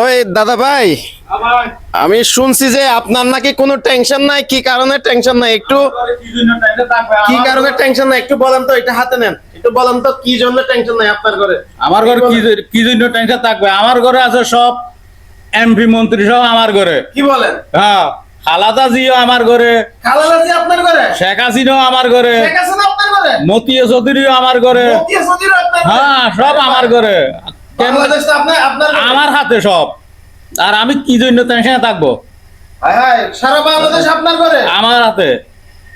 ওই দাদা ভাই আমি শুনছি যে আপনার নাকি কোনো টেনশন নাই কি কারণে টেনশন নাই? একটু কি কারণে টেনশন নাই? একটু বলেন তো এটা হাতে নেন। একটু বলেন তো কি জন্য টেনশন নাই আপনার ঘরে? আমার ঘরে কি কি জন্য টেনশন থাকবে? আমার ঘরে আছে সব এমপি মন্ত্রী সব আমার ঘরে। কি বলেন? হ্যাঁ খালাদা জিও আমার ঘরে। খালালাজি আপনার ঘরে? শেখ হাসিনাও আমার ঘরে। শেখ হাসিনা আপনার ঘরে? মতিয়া চৌধুরীও আমার ঘরে। মতিয়া চৌধুরী আপনার ঘরে? হ্যাঁ সব আমার ঘরে। আমার হাতে সব। আর আমি কি জন্য টেনশনে থাকব? হায় হায়, সারা বাংলাদেশ আপনার আমার হাতে।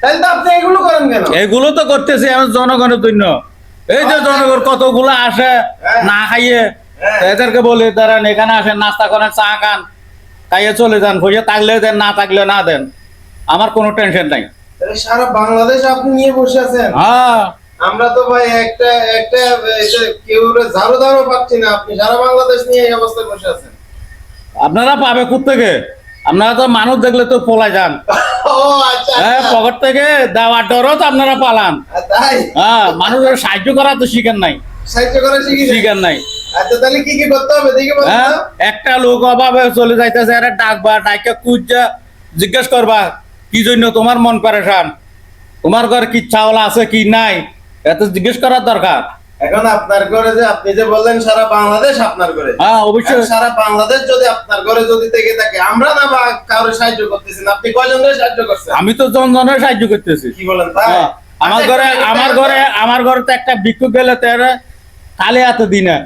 তাহলে তো আপনি এগুলো করেন কেন? এগুলো তো করতেছি আমি জনগণের জন্য। এই যে জনগণ কতগুলো আসে হ্যাঁ। না খাইয়ে হ্যাঁ। এদেরকে বলি দাঁড়ান এখানে আসেন নাস্তা করেন চা খান খাইয়ে চলে যান পয়সা থাকলে দেন না থাকলে না দেন। আমার কোনো টেনশন নাই। সারা বাংলাদেশ আপনি নিয়ে বসে আছেন। হ্যাঁ। আমরা তো ভাই একটা একটা কেউ ঝাড়ু ধারও পাচ্ছি না। আপনি সারা বাংলাদেশ নিয়ে এই অবস্থায় বসে আছেন। আপনারা পাবে থেকে আপনারা তো মানুষ দেখলে তো পলাই যান। ও আচ্ছা হ্যাঁ আচ্ছা। পকেট থেকে দেওয়ার ডরও তো আপনারা পালান। হ্যাঁ মানুষের সাহায্য করা তো শিখেন নাই। সাহায্য করে শিখি শিখেন নাই। আচ্ছা তাহলে কি কি করতে হবে? দেখি হ্যাঁ একটা লোক অভাবে চলে যাইতেছে আরে ডাকবা ডাকে কুজা জিজ্ঞেস করবা কি জন্য তোমার মন পারেশান? তোমার ঘর কি চাওলা আছে কি নাই? এত জিজ্ঞেস করার দরকার। এখন আপনার ঘরে যে আপনি যে বললেন সারা বাংলাদেশ আপনার ঘরে। হ্যাঁ অবশ্যই। সারা বাংলাদেশ যদি আপনার ঘরে যদি থেকে থাকে আমরা না বা কারও সাহায্য করতেছি না। আপনি কয়জন ধরে সাহায্য করছেন? আমি তো জনজনের সাহায্য করতেছি। কি বলেন তাই হ্যাঁ, আমার আচ্ছা, ঘরে আমার ঘরে আমার ঘরে তো একটা ভিক্ষুক গেলে তেরে খালি হাতে দিনে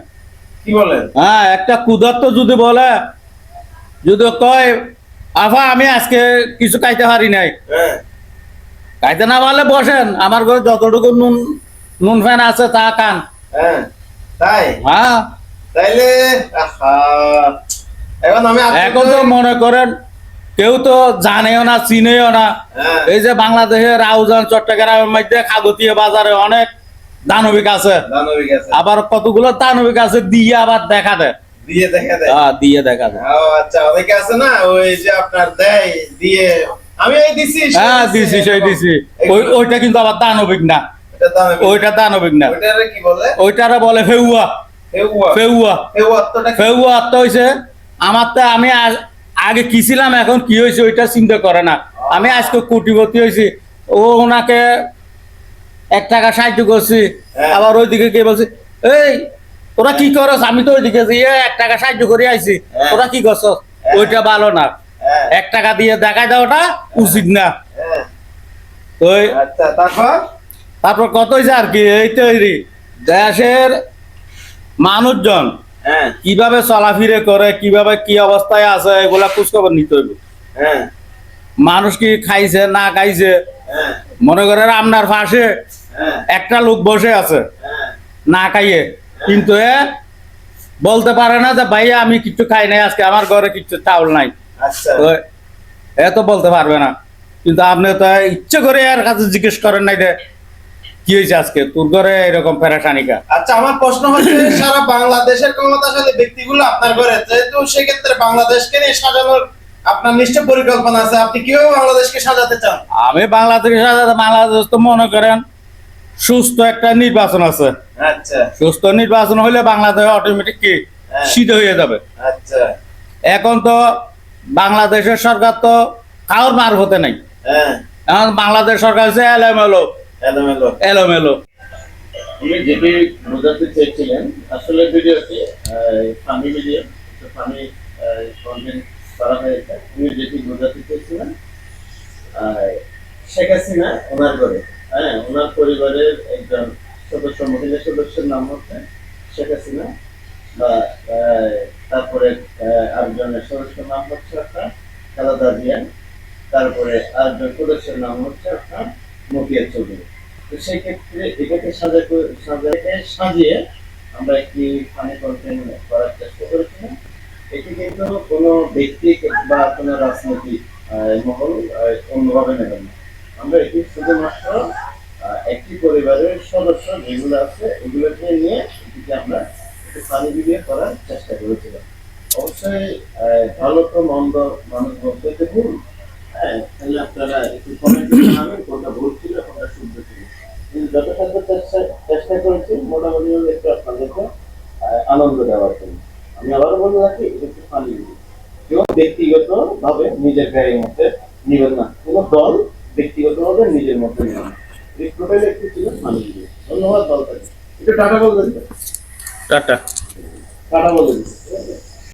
কি বলেন? হ্যাঁ একটা কুদত্ত যদি বলে যদি কয় আফা আমি আজকে কিছু খাইতে পারি নাই। হ্যাঁ। খাইতে না পারলে বসেন। আমার ঘরে যতটুকু নুন নুন ফ্যান আছে তা খান। হ্যাঁ তাই? হ্যাঁ। তাইলে এখন আমি এখন তো মনে করেন কেউ তো জানেও না চিনেও না। হ্যাঁ। এই যে বাংলাদেশের রাউজান চট্টগ্রামের মধ্যে বাজারে অনেক দানবিক আছে। আবার কতগুলো দানবিক আছে দিয়ে আবার দেখা দেয়। দিয়ে দেখা দেয়। হ্যাঁ, দিয়ে দেখা দেয়। আচ্ছা অনেকে আছে না ওই যে আপনার দেয় দিয়ে আমি এই দিছি হ্যাঁ দিছি সেই দিছি। ওইটা কিন্তু আবার দানবিক না। ওইটা দানবিক না। ওইটারে বলে? ফেউয়া। ফেউয়া। ফেউয়া। কি? অর্থ হয়েছে আমার তো আমি আগে কি ছিলাম এখন কি হয়েছে ওইটা চিন্তা করে না। আমি আজকে কোটিপতি হয়েছি ও ওনাকে এক টাকা সাহায্য করছি হ্যাঁ। আবার ওইদিকে গিয়ে বলছি এই তোরা কি করস? আমি তো ওইদিকে এক টাকা সাহায্য করে আইছি। হ্যাঁ। তোরা কি করছ ওইটা ভালো না। হ্যাঁ। এক টাকা দিয়ে দেখাই দেওয়াটা উচিত না। হ্যাঁ। তো আচ্ছা তারপর? তারপর কত হয়েছে আর কি? এই তৈরি দেশের মানুষজন হ্যাঁ। কীভাবে চলাফিরে করে কীভাবে কি অবস্থায় আছে এগুলা খোঁজখবর নিতে হইব। হ্যাঁ। মানুষ কি খাইছে না খাইছে? হ্যাঁ। মনে করেন আপনার পাশে হ্যাঁ। একটা লোক বসে আছে হ্যাঁ। না খাইয়ে। কিন্তু এ বলতে পারে না যে ভাইয়া আমি কিছু খাই নাই আজকে আমার ঘরে কিছু চাউল নাই। আচ্ছা। এ তো বলতে পারবে না। কিন্তু আপনি তো ইচ্ছে করে এর কাছে জিজ্ঞেস করেন নাই যে কি হয়েছে আজকে? তোর ঘরে এরকম পেরেশানিকা আচ্ছা আমার প্রশ্ন হচ্ছে সারা বাংলাদেশের ক্ষমতাশালী ব্যক্তিগুলো আপনার ঘরে যেহেতু সেক্ষেত্রে বাংলাদেশকে নিয়ে সাজানোর আপনার নিশ্চয় পরিকল্পনা আছে। আপনি কীভাবে বাংলাদেশকে সাজাতে চান? আমি বাংলাদেশ বাংলাদেশ তো মনে করেন সুস্থ একটা নির্বাচন আছে। আচ্ছা। সুস্থ নির্বাচন হলে বাংলাদেশ অটোমেটিক কি? হ্যাঁ। শীত হয়ে যাবে। আচ্ছা। এখন তো বাংলাদেশের সরকার তো কারোর মার হতে নাই। হ্যাঁ। বাংলাদেশ সরকার হচ্ছে এলোমেলো। এলোমেলো। এলোমেলো। উনি যেটি বোঝাতে চেয়েছিলেন আসলে ভিডিওটি ফানি ভিডিও ফানি কন্টেন্ট করা হয়েছে। উনি যেটি বোঝাতে চেয়েছিলেন শেখ হাসিনা ওনার ঘরে হ্যাঁ ওনার পরিবারের একজন সদস্য মহিলা সদস্যের নাম হচ্ছে শেখ হাসিনা বা আহ, তারপরে আহ, আরেকজনের সদস্যের নাম হচ্ছে আপনার খালেদা জিয়া তারপরে আরেকজন সদস্যের নাম হচ্ছে আপনার মতিয়া চৌধুরী তো সেই ক্ষেত্রে এটাকে সাজা সাজাকে সাজিয়ে আমরা একটি ফানি কন্টেন্ট করার চেষ্টা করেছিলাম। এটি কিন্তু কোনো ব্যক্তি বা কোনো রাজনৈতিক মহল অন্যভাবে নেবেন না। আমরা এটি শুধুমাত্র একটি পরিবারের সদস্য যেগুলো আছে এগুলোকে নিয়ে এটিকে আমরা একটি ফানি ভিডিও করার চেষ্টা করেছিলাম। অবশ্যই ভালো তো মন্দ মানুষ বলতে ভুল। হ্যাঁ তাহলে আপনারা একটু কমেন্টে জানাবেন কোনটা ভুল ছিল কোনটা শুদ্ধ ছিল। কিন্তু যথাসাধ্য চেষ্টা চেষ্টা করেছি মোটামুটি একটু আপনাদেরকে আনন্দ দেওয়ার জন্য। আমি আবারও বলতে রাখি একটু ফানি কেউ ব্যক্তিগত ভাবে নিজের গায়ের মধ্যে নিবেন না। কোনো দল ব্যক্তিগত ভাবে নিজের মধ্যে নেবেন না। এই প্রোফাইলে একটু ছিল ফানি ধন্যবাদ দলটাকে। একটু টাটা বলবেন টাটা। টাটা বলে দিচ্ছি